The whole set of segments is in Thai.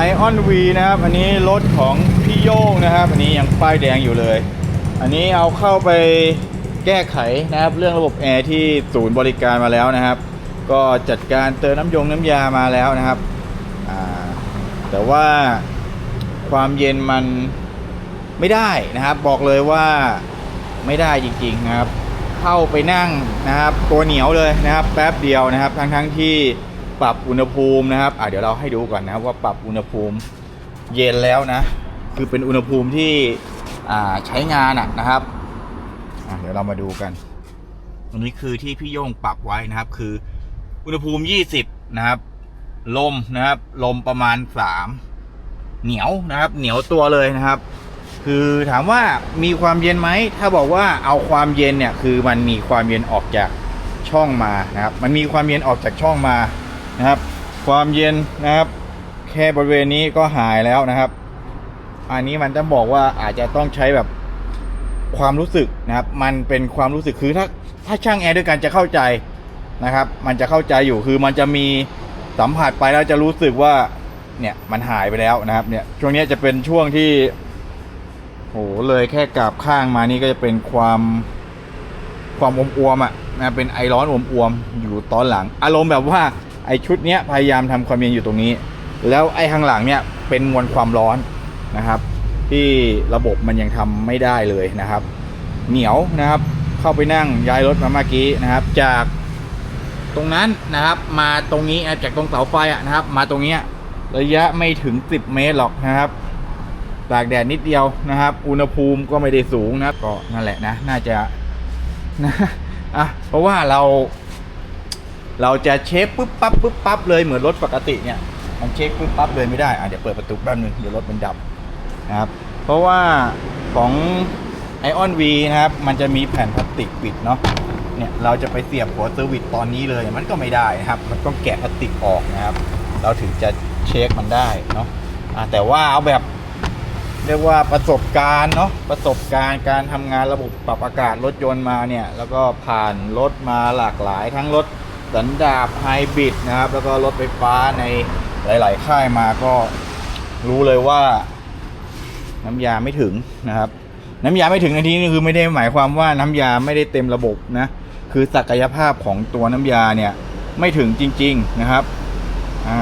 ออนวีนะครับ อันนี้รถของพี่โย่งนะครับ อันนี้ยังป้ายแดงอยู่เลย อันนี้เอาเข้าไปแก้ไขนะครับ เรื่องระบบแอร์ที่ศูนย์บริการมาแล้วนะครับ ก็จัดการเติมน้ำยงน้ำยามาแล้วนะครับ แต่ว่าความเย็นมันไม่ได้นะครับ บอกเลยว่าไม่ได้จริงๆนะครับ เข้าไปนั่งนะครับ ตัวเหนียวเลยนะครับ แป๊บเดียวนะครับ ทั้งๆทที่ ปรับอุณหภูมินะครับอะเดี๋ยวเราให้ดูก่อนนะว่าปรับอุณหภูมิเย็นแล้วนะ คือเป็นอุณหภูมิที่อ่าใช้งานอะนะครับอะเดี๋ยวเรามาดูกันอันนี้คือที่พี่โย่งปรับไว้นะครับ คืออุณหภูมิ 20 นะครับ ลมนะครับ ลมประมาณ 3 เหนียวนะครับ เหนียวตัวเลยนะครับ คือถามว่ามีความเย็นไหม ถ้าบอกว่าเอาความเย็นเนี่ย คือมันมีความเย็นออกจากช่องมานะครับ มันมีความเย็นออกจากช่องมา นะครับ ความเย็นนะครับ แค่บริเวณนี้ก็หายแล้วนะครับ อันนี้มันจะบอกว่าอาจจะต้องใช้แบบความรู้สึกนะครับ มันเป็นความรู้สึกคือถ้าถ้าช่างแอร์ด้วยกันจะเข้าใจนะครับ มันจะเข้าใจอยู่คือมันจะมีสัมผัสไปแล้วจะรู้สึกว่าเนี่ยมันหายไปแล้วนะครับ เนี่ยช่วงนี้จะเป็นช่วงที่โหเลยแค่กราบข้างมานี่ก็จะเป็นความความอมอวมอะนะเป็นไอร้อนอมอวมอยู่ตอนหลัง อารมณ์แบบว่า ไอชุดเนี้ยพยายามทำความเย็นอยู่ตรงนี้ แล้วไอข้างหลังเนี่ยเป็นมวลความร้อนนะครับ ที่ระบบมันยังทำไม่ได้เลยนะครับ เหนียวนะครับเข้าไปนั่งย้ายรถมาเมื่อกี้นะครับ จากตรงนั้นนะครับ มาตรงนี้จากตรงเสาไฟอะนะครับ มาตรงเนี้ยระยะไม่ถึง 10 เมตรหรอกนะครับตากแดดนิดเดียวนะครับ อุณหภูมิก็ไม่ได้สูงนะก็นั่นแหละนะ น่าจะนะอะเพราะว่าเรา เราจะเช็คปุ๊บปั๊บปุ๊บปั๊บเลยเหมือนรถปกติเนี่ยมันเช็คปุ๊บปั๊บเลยไม่ได้อะเดี๋ยวเปิดประตูแป๊บนึงเดี๋ยวรถมันดับนะครับเพราะว่าของไอออนวีนะครับมันจะมีแผ่นพลาสติกปิดเนาะเนี่ยเราจะไปเสียบหัวเซอร์วิสตอนนี้เลยมันก็ไม่ได้นะครับ มันต้องแกะพลาสติกออกนะครับ เราถึงจะเช็คมันได้เนาะะแต่ว่าเอาแบบเรียกว่าประสบการณ์เนาะประสบการณ์การทำงานระบบปรับอากาศรถยนต์มาเนี่ย แล้วก็ผ่านรถมาหลากหลายทั้งรถ สันดาปไฮบริดนะครับ แล้วก็รถไฟฟ้าในหลาย ๆ ค่ายมาก็รู้เลยว่า น้ำยาไม่ถึงนะครับ น้ำยาไม่ถึงในที่นี้คือไม่ได้หมายความว่าน้ำยาไม่ได้เต็มระบบนะ คือศักยภาพของตัวน้ำยาเนี่ยไม่ถึงจริง ๆนะครับอ่า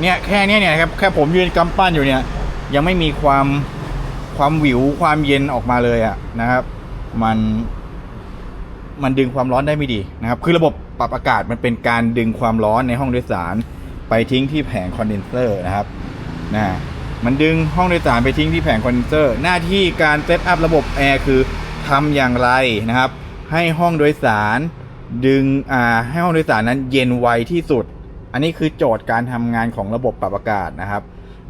เนี่ยแค่เนี้ยเนี่ยครับแค่ผมยืนกำปั้นอยู่เนี่ย ยังไม่มีความความหวิวความเย็นออกมาเลยอะนะครับ มัน มันดึงความร้อนได้ไม่ดีนะครับ คือระบบปรับอากาศมันเป็นการดึงความร้อนในห้องโดยสาร ไปทิ้งที่แผงคอนเดนเซอร์นะครับนะมันดึงห้องโดยสารไปทิ้งที่แผงคอนเดนเซอร์ หน้าที่การเซตอัพระบบแอร์คือทำอย่างไรนะครับ ให้ห้องโดยสารดึงอ่าให้ห้องโดยสารนั้นเย็นไวที่สุด อันนี้คือโจทย์การทำงานของระบบปรับอากาศนะครับ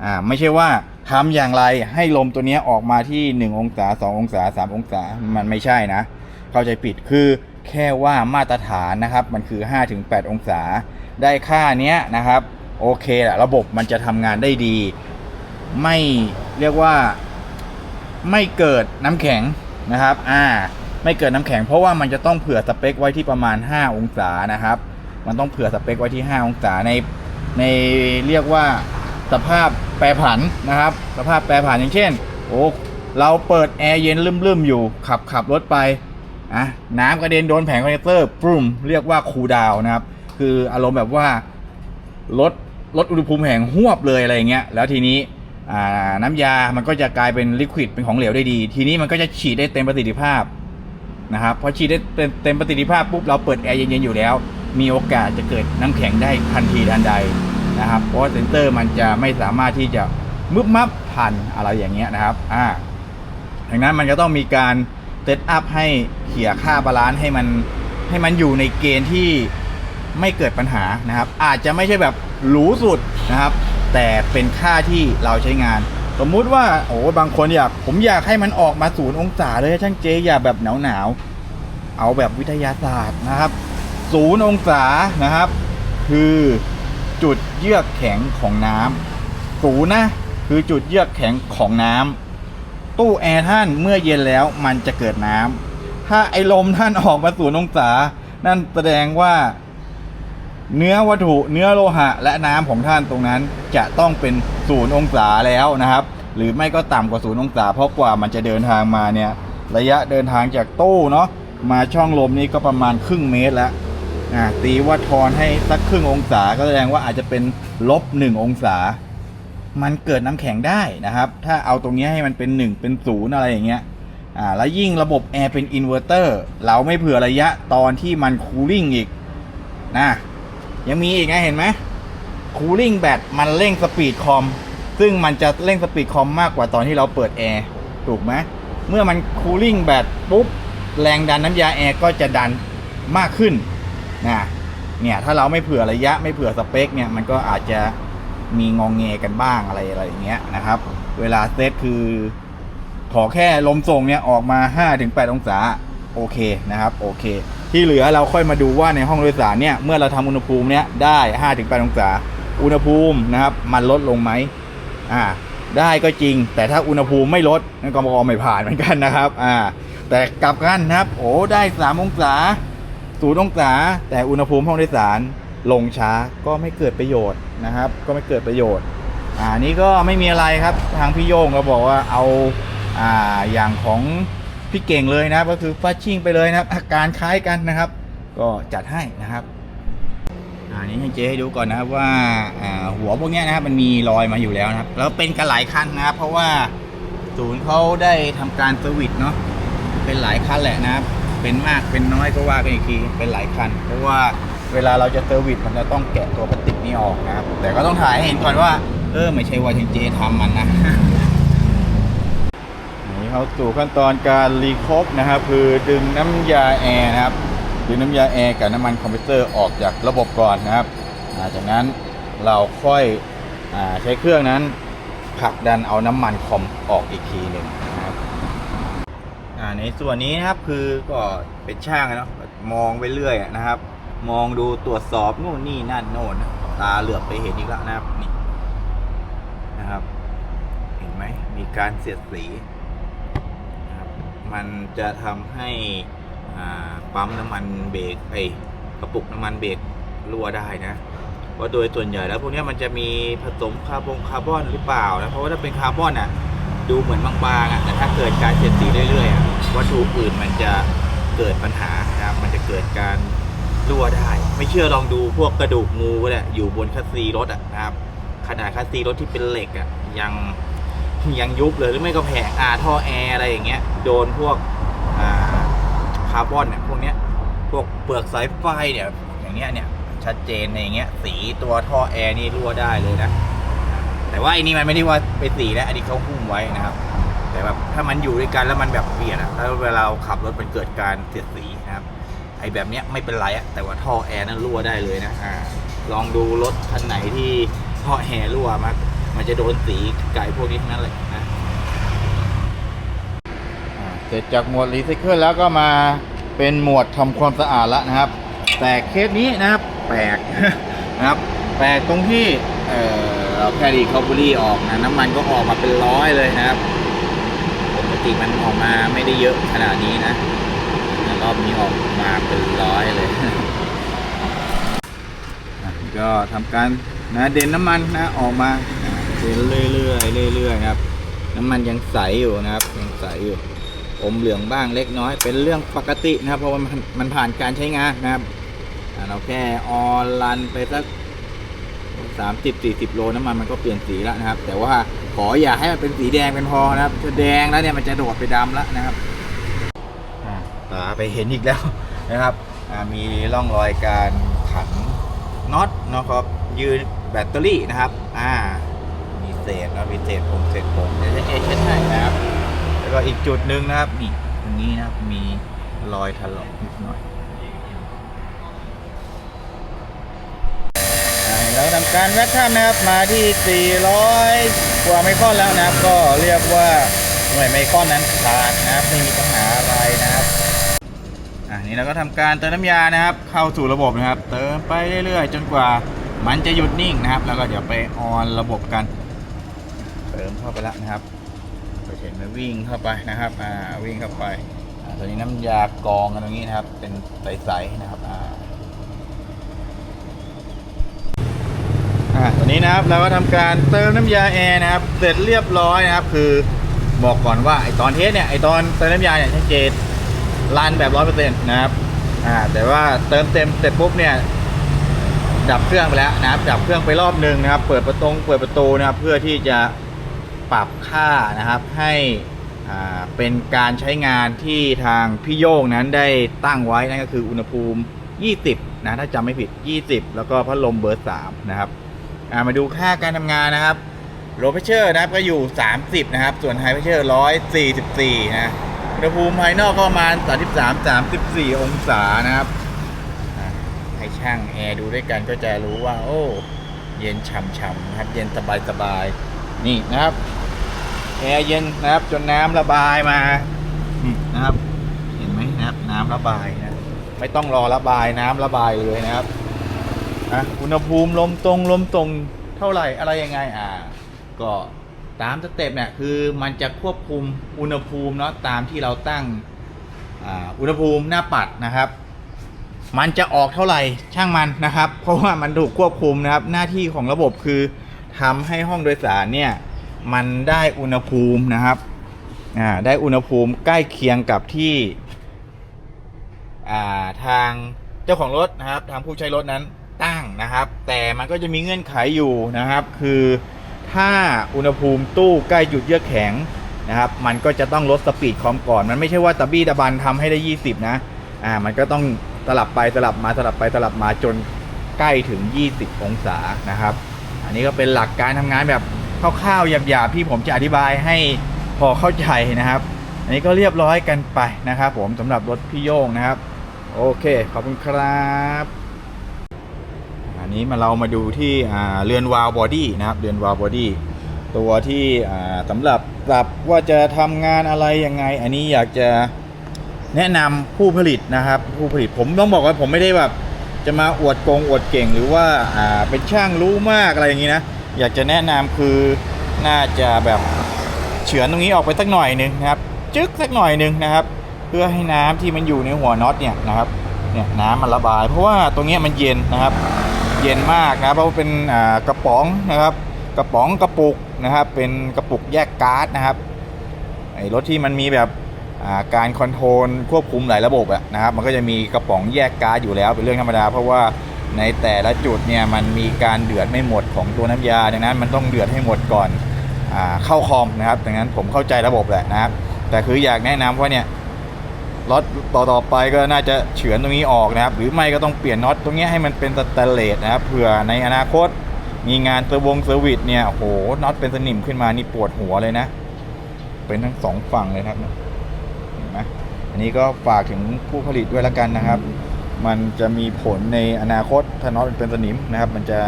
อ่าไม่ใช่ว่าทำอย่างไรให้ลมตัวนี้ออกมาที่ 1 องศา 2 องศา 3 องศา มันไม่ใช่นะ เข้าใจผิดคือแค่ว่ามาตรฐานนะครับ มันคือ 5-8 องศา ได้ค่าเนี้ยนะครับ โอเคแหละระบบมันจะทำงานได้ดี ไม่เรียกว่าไม่เกิดน้ำแข็งนะครับ อ่า ไม่เกิดน้ำแข็ง เพราะว่ามันจะต้องเผื่อสเปคไว้ที่ประมาณ 5 องศานะครับ มันต้องเผื่อสเปคไว้ที่ 5 องศาในในเรียกว่าสภาพแปรผันนะครับ สภาพแปรผันอย่างเช่น โอ้ เราเปิดแอร์เย็นลืมๆอยู่ ขับขับรถไป อะน้ำกระเด็นโดนแผงคอนเดนเซอร์ปรุมเรียกว่าคูลดาวนะครับ คืออารมณ์แบบว่าลดลดอุณหภูมิแห่งหวบเลยอะไรอย่างเงี้ยแล้วทีนี้น้ำยามันก็จะกลายเป็นลิควิดเป็นของเหลวได้ดี ทีนี้มันก็จะฉีดได้เต็มประสิทธิภาพนะครับพอฉีดได้เต็มเต็มประสิทธิภาพปุ๊บเราเปิดแอร์เย็นๆอยู่แล้ว มีโอกาสจะเกิดน้ำแข็งได้ทันทีทันใดนะครับ เพราะเซนเซอร์มันจะไม่สามารถที่จะมึบมับทันอะไรอย่างเงี้ยนะครับอ่าดังนั้นมันจะต้องมีการ เซตอัพให้เขี่ยค่าบาลานซ์ให้มันให้มันอยู่ในเกณฑ์ที่ไม่เกิดปัญหานะครับ อาจจะไม่ใช่แบบหรูสุดนะครับ แต่เป็นค่าที่เราใช้งาน สมมุติว่าโอ้บางคนอยากผมอยากให้มันออกมาศูนย์องศาเลยช่างเจอย่าแบบหนาวหนาวเอาแบบวิทยาศาสตร์นะครับศูนย์องศานะครับ คือจุดเยือกแข็งของน้ำศูนย์นะคือจุดเยือกแข็งของน้ำ ตู้แอร์ท่านเมื่อเย็นแล้วมันจะเกิดน้ำถ้าไอลมท่านออกมาศูนองศา นั่นแสดงว่า เนื้อวัตถุเนื้อโลหะ และน้ำของท่านตรงนั้นจะต้องเป็นศูนย์องศาแล้วนะครับ หรือไม่ก็ต่ำกว่าศูนย์องศา เพราะกว่ามันจะเดินทางมาเนี่ย ระยะเดินทางจากตู้เนาะมาช่องลมนี่ก็ประมาณครึ่งเมตรแล้วตีว่าทอนให้สักครึ่งองศาก็แสดงว่าอาจจะเป็นลบหนึ่งองศา มันเกิดน้ำแข็งได้นะครับ ถ้าเอาตรงนี้ให้มันเป็นหนึ่งเป็นศูนย์อะไรอย่างเงี้ยอ่าแล้วยิ่งระบบแอร์เป็นอินเวอร์เตอร์เราไม่เผื่อระยะตอนที่มันคูลิ่งอีกนะยังมีอีกนะเห็นไหมคูลิ่งแบตมันเร่งสปีดคอมซึ่งมันจะเร่งสปีดคอมมากกว่าตอนที่เราเปิดแอร์ถูกไหมเมื่อมันคูลิ่งแบตปุ๊บแรงดันน้ำยาแอร์ก็จะดันมากขึ้นนะเนี่ยถ้าเราไม่เผื่อระยะไม่เผื่อสเปคเนี่ยมันก็อาจจะ มีงองแงกันบ้างอะไรอะไรอย่างเงี้ยนะครับ เวลาเซตคือ ขอแค่ลมส่งเนี่ยออกมา5-8องศาโอเคนะครับโอเค ที่เหลือเราค่อยมาดูว่าในห้องโดยสารเนี่ยเมื่อเราทำอุณหภูมิเนี่ยได้5-8องศาอุณหภูมินะครับ มันลดลงไหมอ่าได้ก็จริง แต่ถ้าอุณหภูมิไม่ลดนั่นก็มอไม่ผ่านเหมือนกันนะครับอ่าแต่กลับกันนะครับ โอ้ได้3องศาศูนย์องศา แต่อุณหภูมิห้องโดยสาร ลงช้าก็ไม่เกิดประโยชน์นะครับ ก็ไม่เกิดประโยชน์อ่านี่ก็ไม่มีอะไรครับทางพี่โยงก็บอกว่าเอาอ่าอย่างของพี่เก่งเลยนะก็คือฟัชชิ่งไปเลยนะครับอาการคล้ายกันนะครับ ก็จัดให้นะครับอ่านี้ให้เจ๊ให้ดูก่อนนะครับว่าอ่าหัวพวกนี้นะครับมันมีรอยมาอยู่แล้วนะครับ แล้วเป็นกันหลายคันนะครับ เพราะว่าศูนย์เขาได้ทำการเซอร์วิสเนาะเป็นหลายคันแหละนะครับ เป็นมากเป็นน้อยก็ว่ากันอีกทีเป็นหลายคัน เพราะว่า เวลาเราจะเซอร์วิสมันจะต้องแกะตัวพลาสติกนี้ออกนะครับ แต่ก็ต้องถ่ายให้เห็นก่อนว่า เออไม่ใช่ว่าเจทำมันนะ นี่เขาสู่ขั้นตอนการรีคบนะครับ คือดึงน้ำยาแอร์นะครับ ดึงน้ำยาแอร์กับน้ำมันคอมพิวเตอร์ออกจากระบบก่อนนะครับจากนั้นเราค่อยอใช้เครื่องนั้นผลักดันเอาน้ำมันคอมออกอีกทีหนึ่งนะครับในส่วนนี้นะครับคือก็เป็นช่างนะมองไปเรื่อยนะครับ มองดูตรวจสอบนู่นนี่นั่นโน่นนะตาเหลือบไปเห็นอีกแล้วนะครับนี่นะครับ เห็นไหมมีการเสียดสีนะครับมันจะทำให้ปั๊มน้ำมันเบรกไอกระปุกน้ำมันเบรกรั่วได้นะเพราะโดยส่วนใหญ่แล้วพวกนี้มันจะมีผสมคาร์บอนคาร์บอนหรือเปล่านะเพราะว่าถ้าเป็นคาร์บอนอะดูเหมือนบางๆอะแต่ถ้าเกิดการเสียดสีเรื่อยๆอะวัตถุอื่นมันจะเกิดปัญหานะครับมันจะเกิดการ รั่วได้ ไม่เชื่อลองดูพวกกระดูกงูก็ได้อยู่บนคัสซีรถอะนะครับ ขนาดคัสซีรถที่เป็นเหล็กอะยังยังยุบเลยหรือไม่ก็แผงอาท่อแอร์อะไรอย่างเงี้ยโดนพวกอ่าคาร์บอนเนี่ยพวกเนี้ยพวกเปลือกสายไฟเนี่ยอย่างเงี้ยเนี่ยชัดเจนในอย่างเงี้ยสีตัวท่อแอร์นี่รั่วได้เลยนะแต่ว่าไอ้นี่มันไม่ได้ว่าไปสีแล้วอันนี้เขาหุ้มไว้นะครับ แต่แบบถ้ามันอยู่ด้วยกันแล้วมันแบบเปลี่ยนอะแล้วเวลาเราขับรถมันเกิดการเสียดสีนะครับ แบบเนี้ยไม่เป็นไรอะแต่ว่าท่อแอร์นั้นรั่วได้เลยนะอ่าลองดูรถคันไหนที่ท่อแอร์รั่วมากมันจะโดนสีไก่พวกนี้ทั้งนั้นเลยนะเสร็จจากหมวดรีไซเคิลแล้วก็มาเป็นหมวดทำความสะอาดแล้วนะครับ แต่เคสนี้นะครับแปลกนะครับแปลกตรงที่เออเราแค่รีคอเบอรี่ออกนะน้ำมันก็ออกมาเป็นร้อยเลยนะครับปกติมันออกมาไม่ได้เยอะขนาดนี้นะ อบนี้ออกมาเป็นร้อยเลยอะก็ทำการนะเด่นน้ำมันนะออกมาเด่นเรื่อยๆเรื่อยๆครับ น้ำมันยังใสอยู่นะครับยังใสอยู่อมเหลืองบ้างเล็กน้อย เป็นเรื่องปกตินะครับ เพราะมันมันผ่านการใช้งานนะครับเราแค่ออนรันไปสักสามสิบสี่สิบโลน้ำมันมันก็เปลี่ยนสีแล้วนะครับ แต่ว่าขออย่าให้มันเป็นสีแดงเป็นพอนะครับถ้าแดงแล้วเนี่ยมันจะโดดไปดำแล้วนะครับ ไปเห็นอีกแล้วนะครับมีร่องรอยการขันน็อตนะครับยืนแบตเตอรี่นะครับอ่ามีเศษนะมีเศษผมเศษผมเดี๋ยวจะเอเช็ดให้นะครับแล้วก็อีกจุดหนึ่งนะครับนี่ตรงนี้นะครับมีรอยถลอกนิดหน่อยเราทำการแวคคัมนะครับมาที่ 400 กว่าไมครอนแล้วนะครับ ก็เรียกว่าหน่วยไมครอนนั้นขาดนะครับไม่มีปัญหาอะไรนะครับ อ่านี่เราก็ทำการเติมน้ำยานะครับ เข้าสู่ระบบนะครับ เติมไปเรื่อยๆ จนกว่ามันจะหยุดนิ่งนะครับ แล้วก็เดี๋ยวไปออนระบบกัน เติมเข้าไปแล้วนะครับไปเห็นมันวิ่งเข้าไปนะครับ อ่า วิ่งเข้าไปอ่าตอนนี้น้ำยากองกันตรงนี้นะครับ เป็นใสๆนะครับ อ่าอ่าตอนนี้นะครับเราก็ทำการเติมน้ำยาแอร์นะครับ เสร็จเรียบร้อยนะครับ คือบอกก่อนว่าไอตอนเทสเนี่ยไอตอนเติมน้ำยาเนี่ยชัดเจน รันแบบร้อยเปอร์เซ็นต์นะครับอ่าแต่ว่าเติมเต็มเสร็จปุ๊บเนี่ยดับเครื่องไปแล้วนะครับดับเครื่องไปรอบหนึ่งนะครับ เปิดประตูเปิดประตูนะครับเพื่อที่จะปรับค่านะครับให้อ่าเป็นการใช้งานที่ทางพี่โยงนั้นได้ตั้งไว้นั่นก็คืออุณหภูมิ 20 นะถ้าจำไม่ผิด 20 แล้วก็พัดลมเบอร์ 3 นะครับอ่ามาดูค่าการทำงานนะครับโลเพเชอร์นะครับก็อยู่ 30 นะครับ ส่วนไฮเพเชอร์144 นะ อุณหภูมิภายนอกก็ประมาณ 33-34 องศานะครับให้ช่างแอร์ดูด้วยกันก็จะรู้ว่า โอ้ เย็นฉ่ำๆนะครับ เย็นสบายๆ นี่นะครับ แอร์เย็นนะครับ จนน้ำระบายมานี่นะครับ เห็นไหมนะครับ น้ำระบายนะไม่ต้องรอระบายน้ำระบายเลยนะครับอะอุณหภูมิลมตรงลมตรงเท่าไหร่อะไรยังไงอ่า ก็ ตามสเต็ปเนี่ยคือมันจะควบคุมอุณหภูมิเนาะตามที่เราตั้งอ,อุณหภูมิหน้าปัดนะครับ มันจะออกเท่าไหร่ช่างมันนะครับ เพราะว่ามันถูกควบคุมนะครับ หน้าที่ของระบบคือทำให้ห้องโดยสารเนี่ยมันได้อุณหภูมินะครับอ่าได้อุณหภูมิใกล้เคียงกับที่อ่าทางเจ้าของรถนะครับ ทางผู้ใช้รถนั้นตั้งนะครับ แต่มันก็จะมีเงื่อนไขอยู่นะครับ คือ ถ้าอุณหภูมิตู้ใกล้จุดเยือกแข็งนะครับ มันก็จะต้องลดสปีดคอมก่อน มันไม่ใช่ว่าตะบี้ตะบันทำให้ได้ 20 นะ อ่า มันก็ต้องสลับไปสลับมาสลับไปสลับมาจนใกล้ถึง 20 องศานะครับ อันนี้ก็เป็นหลักการทำงานแบบคร่าวๆหยาบๆที่ผมจะอธิบายให้พอเข้าใจนะครับ อันนี้ก็เรียบร้อยกันไปนะครับ ผมสำหรับรถพี่โย่งนะครับ โอเค ขอบคุณครับ อันนี้มาเรามาดูที่เรือนวาลบอดี้นะครับเรือนวาลบอดี้ตัวที่สำหรับปรับว่าจะทำงานอะไรยังไง อันนี้อยากจะแนะนำผู้ผลิตนะครับ ผู้ผลิตผมต้องบอกว่าผมไม่ได้แบบจะมาอวดโกงอวดเก่งหรือว่าเป็นช่างรู้มากอะไรอย่างนี้นะอยากจะแนะนำคือน่าจะแบบเฉือนตรงนี้ออกไปสักหน่อยหนึ่งนะครับ จึ๊กสักหน่อยหนึ่งนะครับ เพื่อให้น้ำที่มันอยู่ในหัวน็อตเนี่ยนะครับเนี่ยน้ำมันระบาย เพราะว่าตรงนี้มันเย็นนะครับ เย็นมากนะเพราะว่าเป็นกระป๋องนะครับ กระป๋องกระปุกนะครับ เป็นกระปุกแยกก๊าซนะครับไอ้รถที่มันมีแบบการคอนโทรลควบคุมหลายระบบอะนะครับ มันก็จะมีกระป๋องแยกก๊าซอยู่แล้วเป็นเรื่องธรรมดา เพราะว่าในแต่ละจุดเนี่ยมันมีการเดือดไม่หมดของตัวน้ำยาดังนั้นมันต้องเดือดให้หมดก่อนอเข้าคอมนะครับดังนั้นผมเข้าใจระบบแหละนะครับ แต่คืออยากแนะนำว่าเนี่ย รถต่อต่อๆไปก็น่าจะเฉือนตรงนี้ออกนะครับ หรือไม่ก็ต้องเปลี่ยนน็อตตรงนี้ให้มันเป็นสแตนเลสนะครับเผื่อในอนาคตมีงานเซอร์วงเซอร์วิสเนี่ยโหน็อตเป็นสนิมขึ้นมานี่ปวดหัวเลยนะ เป็นทั้งสองฝั่งเลยครับเห็นไหมอันนี้ก็ฝากถึงผู้ผลิตด้วยละกันนะครับ มันจะมีผลในอนาคตถ้าน็อตเป็นสนิมนะครับ มันจะ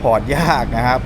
พอร์ตยากนะครับ